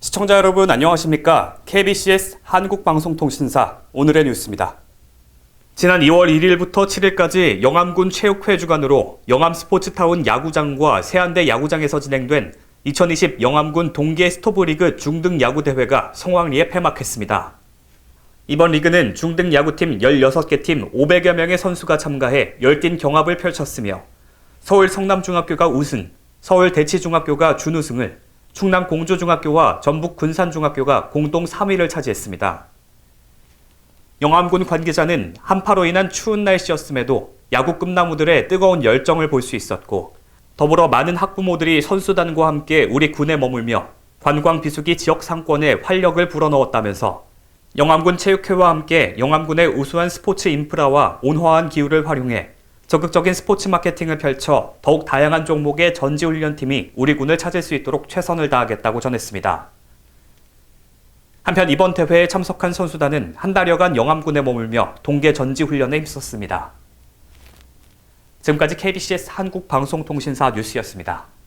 시청자 여러분 안녕하십니까? KBCS 한국방송통신사 오늘의 뉴스입니다. 지난 2월 1일부터 7일까지 영암군 체육회 주관으로 영암 스포츠타운 야구장과 세안대 야구장에서 진행된 2020 영암군 동계 스토브리그 중등 야구 대회가 성황리에 폐막했습니다. 이번 리그는 중등 야구팀 16개 팀 500여 명의 선수가 참가해 열띤 경합을 펼쳤으며 서울 성남중학교가 우승, 서울 대치중학교가 준우승을, 충남 공주중학교와 전북 군산중학교가 공동 3위를 차지했습니다. 영암군 관계자는 한파로 인한 추운 날씨였음에도 야구 꿈나무들의 뜨거운 열정을 볼 수 있었고 더불어 많은 학부모들이 선수단과 함께 우리 군에 머물며 관광 비수기 지역 상권에 활력을 불어넣었다면서 영암군 체육회와 함께 영암군의 우수한 스포츠 인프라와 온화한 기후를 활용해 적극적인 스포츠 마케팅을 펼쳐 더욱 다양한 종목의 전지훈련팀이 우리 군을 찾을 수 있도록 최선을 다하겠다고 전했습니다. 한편 이번 대회에 참석한 선수단은 한 달여간 영암군에 머물며 동계 전지훈련에 힘썼습니다. 지금까지 KBCS 한국방송통신사 뉴스였습니다.